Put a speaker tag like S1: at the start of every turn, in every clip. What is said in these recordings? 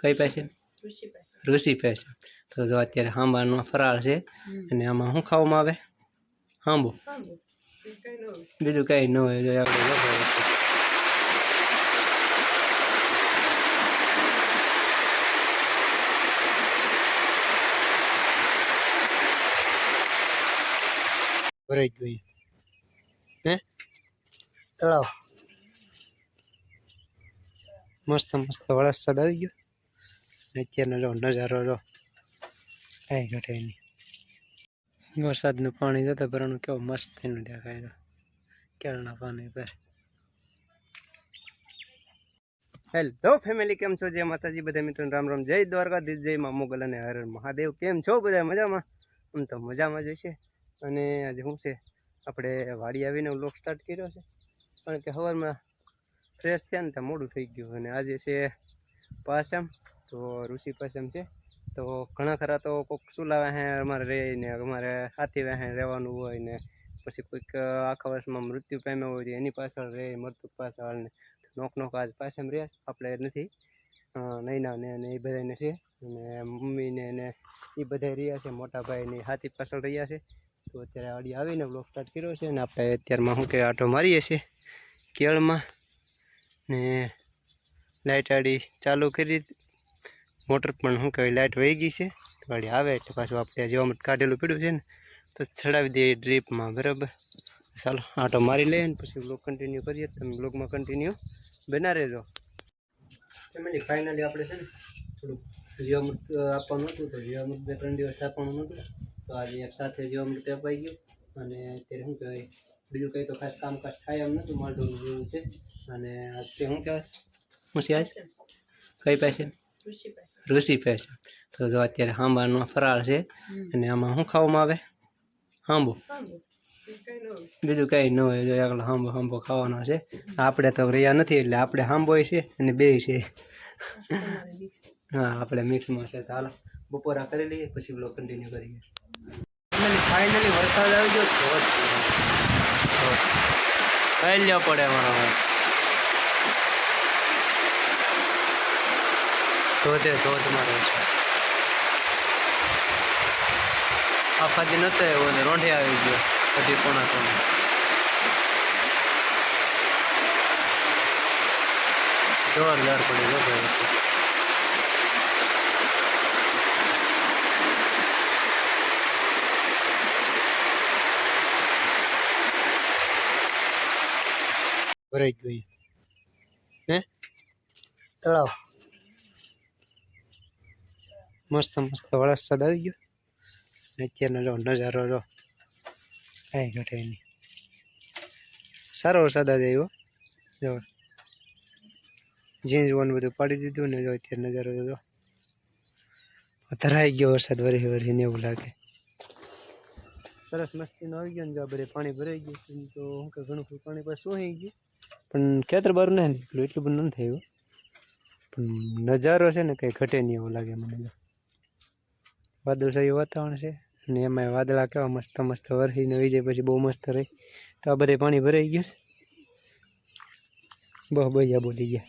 S1: કઈ પાસે?
S2: ઋષિ પાસે.
S1: તો જો અત્યારે હાંબાનો ફરાળ છે અને આમાં શું ખાવામાં આવે? હાંબો. બીજું કઈ ન હોય. જો આપણે ભરાઈ ગયું હે? તળાવ. મસ્ત મસ્ત વરસાદ આવી ગયો. અત્યારનો જો નજારો જો. કાંઈ ઘટે નહીં વરસાદનું પાણી જતા ભરણું કેવો મસ્ત થઈને દેખાય છે. કેળના પાણી પર. હેલો ફેમિલી કેમ છો? જય માતાજી. બધા મિત્રો રામ રામ. જય દ્વારકાધીશ, જય મા મોગલ અને હર મહાદેવ. કેમ છો બધા મજામાં? આમ તો મજામાં જ હશે. અને આજે શું છે, આપણે વાડી આવીને વ્લોગ સ્ટાર્ટ કર્યો છે. કારણ કે સવારમાં ફ્રેશ થયા ને ત્યાં મોડું થઈ ગયું. અને આજે છે પાસમ. તો ઋષિ પસમ છે. તો ઘણા ખરા તો કોઈક સુલાવે હે અમારે રહીને અમારે હાથી વહે રહેવાનું હોય ને પછી કોઈક આખા વર્ષમાં મૃત્યુ પામ્યા હોય એની પાછળ રહે મૃતક પાછળ ને. નોક નોક આજ પાછળ રહ્યા આપણે નથી. અ, નૈના ને અને એ બધાને છે. અને મમ્મીને ને એ બધા રહ્યા છે. મોટા ભાઈને હાથી પાછળ રહ્યા છે. તો અત્યારે અડી આવીને બ્લોક સ્ટાર્ટ કર્યો છે અને આપણે અત્યારમાં શું કે આટો મારીએ છીએ. કેળમાં ને લાઇટ આડી ચાલુ કરી મોટર પણ શું કહેવાય લાઇટ વહી ગઈ છે. તો આવે એટલે પાછું આપણે જેવા મત કાઢેલું પીડ્યું છે ને, તો ચડાવી દઈએ ડ્રીપમાં બરાબર? ચાલો, આટો મારી લઈએ ને પછી બ્લોગ કન્ટિન્યુ કરીએ. તમે બ્લોગમાં કન્ટિન્યુ બના રહેજો. ફેમિલી ફાઇનલી આપણે છે ને, થોડુંક જીવામૃત આપવાનું હતું, તો જીવામૃત બે ત્રણ દિવસ આપવાનું નહોતું તો આજે એક સાથે જીવામૃત અપાઈ ગયું. અને અત્યારે શું કહેવાય, બીજું કંઈ તો ખાસ કામકાજ થાય એમ નથી માલઢોરનું જેવું છે. અને આજે શું કહેવાય? શું છે આજ? કઈ પાસે.
S2: ઋષિ પાસે
S1: ઋષિ તો જો અત્યારે હાંબાનો ફરાળ છે અને આમાં શું ખાવામાં આવે? હાંબો બીજું કંઈ ન હોય. જો એકલો હાંબો હાંબો ખાવાનો છે. આપણે તો રહ્યા નથી એટલે આપણે હાંબો છે અને બે છે. હા આપણે મિક્સમાં છે. ચાલો હાલો બપોરા કરી લઈએ પછી બ્લોક કન્ટિન્યુ કરીએ. ફાઇનલી વરસાદ આવી ગયો લ્યો પડે મારો હવે ધોધે ધોધ રહે છે આખા દી નતો આવ્યો, ને રોંઢે આવી ગયો પછી પોણા પોણા. જોરદાર પડી ગયો ભાઈ. છે ભરાઈ ગયું હે? તળાવ. મસ્ત મસ્ત વરસાદ આવી ગયો અત્યારનો જો નજારો જો કાંઈ ઘટે નહીં સારો વરસાદ આજે આવ્યો જો જીન્સ વન બધું પાડી દીધું ને જો અત્યારે નજારો જો ધરાઈ ગયો વરસાદ વરી વરીને એવું લાગે સરસ મસ્તીનો આવી ગયો ને જો બધે પાણી ભરાઈ ગયું તો શું કે ઘણું ખરું પાણી પાસે શું ગયું પણ ખેતર બાર ના નીકળ્યું એટલું બધું નથી થયું પણ નજારો છે ને કંઈ ઘટે નહીં એવું લાગે મને વાદળછાયું વાતાવરણ છે. ને એમાં વાદળા કેવા મસ્ત મસ્ત વરસીને વહી જાય પછી બહુ મસ્ત રહી. તો આ બધે પાણી ભરાઈ ગયું છે. બહુ બૈયા બોલી ગયા.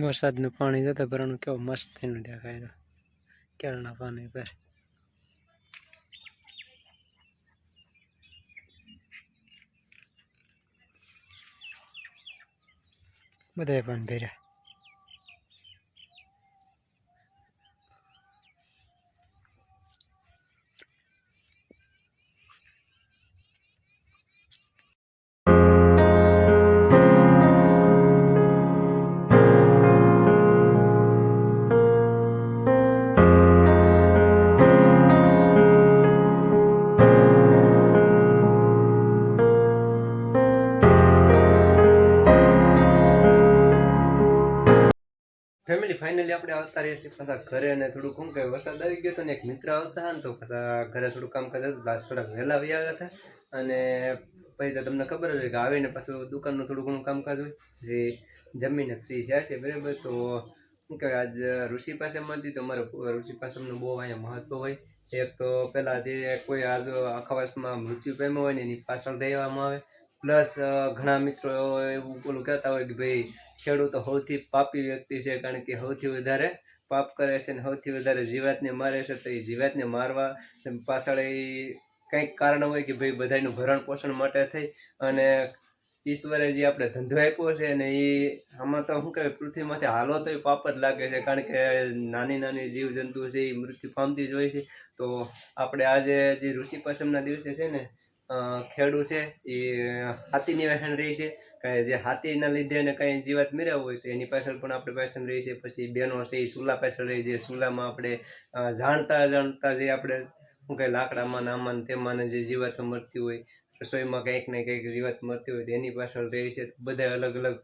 S1: વરસાદનું પાણી જતા ભરવાનું કેવો મસ્ત એનું દેખાય તો કેળના પાણી પર. બધાય પણ ભર્યા. ફાઇનલી આપણે આવતા રહીએ છીએ પાછા ઘરે અને થોડુંક શું કે વરસાદ આવી ગયો હતો ને એક મિત્ર આવતા હતા ને તો પાછા ઘરે થોડું કામ હતું લાસ્ટ થોડાક વહેલા આવી આવ્યા હતા. અને પછી તો તમને ખબર જ કે આવીને પાછું દુકાનનું થોડું ઘણું કામકાજ હોય, જે જમીને ફ્રી થયા છે, બરાબર? તો શું કહેવાય આજ ઋષિ પાસેમાંથી તો મારે ઋષિ પાસમનું બહુ અહીંયા મહત્વ હોય. એક તો પહેલાં જે કોઈ આજ આખા વર્ષમાં મૃત્યુ પામ્યો હોય ને એની પાછળ દેવામાં આવે. પ્લસ ઘણા મિત્રો એવું પેલું કહેતા હોય કે ભાઈ ખેડૂતો સૌથી પાપી વ્યક્તિ છે કારણ કે સૌથી વધારે પાપ કરે છે અને સૌથી વધારે જીવાતને મારે છે તો એ જીવાતને મારવા પાછળ એ કંઈક કારણ હોય કે ભાઈ બધાનું ભરણ પોષણ માટે થઈ અને ઈશ્વરે જે આપણે ધંધો આપ્યો છે ને એ આમાં તો શું કહેવાય, પૃથ્વીમાંથી હાલો તો એ પાપ જ લાગે છે કારણ કે નાની નાની જીવજંતુ છે એ મૃત્યુ પામતી જ હોય છે. તો આપણે આજે જે ઋષિ પાસમના દિવસે છે ને ખેડૂ છે, એ હાથીની વહેણ રહી છે. કાંઈ જે હાથીના લીધે એને કંઈ જીવાત મેળવ્યું હોય તો એની પાછળ પણ આપણે પાછળ રહી છે. પછી બેનો છે, એ ચૂલા પાછળ રહી છે. ચૂલામાં આપણે જાણતા જાણતા જે આપણે, શું કહે લાકડામાં નામાં તેમાં જે જીવાતો મળતી હોય, રસોઈમાં કંઈક ને કંઈક જીવાત મળતી હોય એની પાછળ રહી છે. બધા અલગ અલગ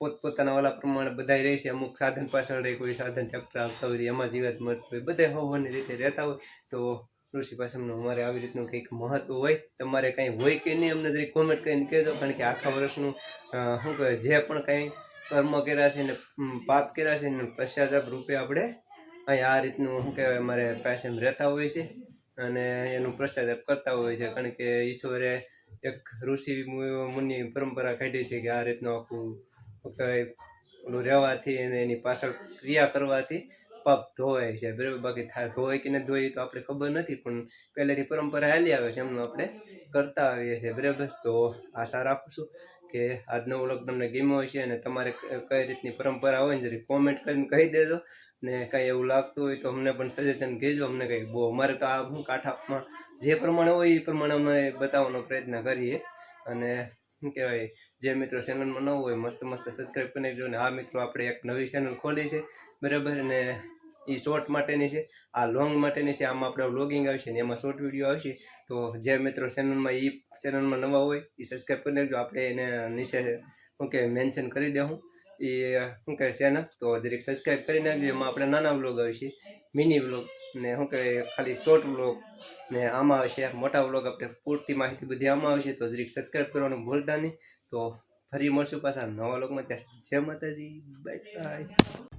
S1: પોતપોતાના ઓલા પ્રમાણે બધા રહે છે. અમુક સાધન પાછળ રહે, કોઈ સાધન ટ્રેક્ટર આવતા હોય એમાં જીવાત મળતી હોય. બધા હોવાની રીતે રહેતા હોય. તો ઋષિ પાસેનું અમારે આવી રીતનું કંઈક મહત્વ હોય, તમારે કંઈ હોય કે નહીં, અમને જરી કોમેન્ટ કરીને કહેજો, કારણ કે આખા વર્ષનું શું કહેવાય, જે પણ કંઈ કર્મ કર્યા છે ને પાપ કર્યા છે ને, પશ્ચાતાપ રૂપે આપણે અહીં આ રીતનું, શું કહેવાય, અમારે પાસેમ રહેતા હોય છે અને એનું પશ્ચાતાપ કરતા હોય છે કારણ કે ઈશ્વરે એક ઋષિ મુનિ પરંપરા કાઢી છે કે આ રીતનું આખું, શું કહેવાય રહેવાથી અને એની પાછળ ક્રિયા કરવાથી પાપ ધોવાય છે બરાબર બાકી થાય ધોય કે ન ધોય તો આપણે ખબર નથી, પણ પહેલેથી પરંપરા હાલી આવે છે, એમનું આપણે કરતા આવીએ છીએ. બરાબર તો આશા રાખું છું કે આજનો વ્લોગ તમને ગમ્યો હશે અને તમારે કઈ રીતની પરંપરા હોય ને જરી કોમેન્ટ કરીને કહી દેજો. ને કંઈ એવું લાગતું હોય તો અમને પણ સજેશન કહેજો. અમને કંઈ બહુ, અમારે તો આ કાંઠામાં જે પ્રમાણે હોય એ પ્રમાણે અમે બતાવવાનો પ્રયત્ન કરીએ. અને શું કહેવાય. જે મિત્રો ચેનલમાં ન હોય, મસ્ત મસ્ત સબસ્ક્રાઈબ કરી નાખજો અને આ મિત્રો આપણે એક નવી ચેનલ ખોલી છે, બરાબર? અને એ શોર્ટ માટેની છે. આ લોંગ માટેની છે. આમાં આપણે વ્લોગિંગ આવશે ને એમાં શોર્ટ વીડિયો આવશે. તો જે મિત્રો ચેનલમાં એ ચેનલમાં નવા હોય એ સબસ્ક્રાઈબ કરી નાખજો આપણે એને નીચે શું કે મેન્શન કરી દેવું એ શું કહે ચેનલ તો દરેક સબસ્ક્રાઈબ કરી નાખજો. એમાં આપણે નાના વ્લોગ આવશે મિની વ્લોગ ને શું કહે, ખાલી શોર્ટ વ્લોગ ને આમાં આવશે મોટા વ્લોગ આપણે પૂરતી માહિતી બધી આમાં આવશે તો દરેક સબસ્ક્રાઈબ કરવાનું ભૂલતા નહીં. તો ફરી મળશું પાછા નવા લોકમાં ત્યાં. જય માતાજી. Bye bye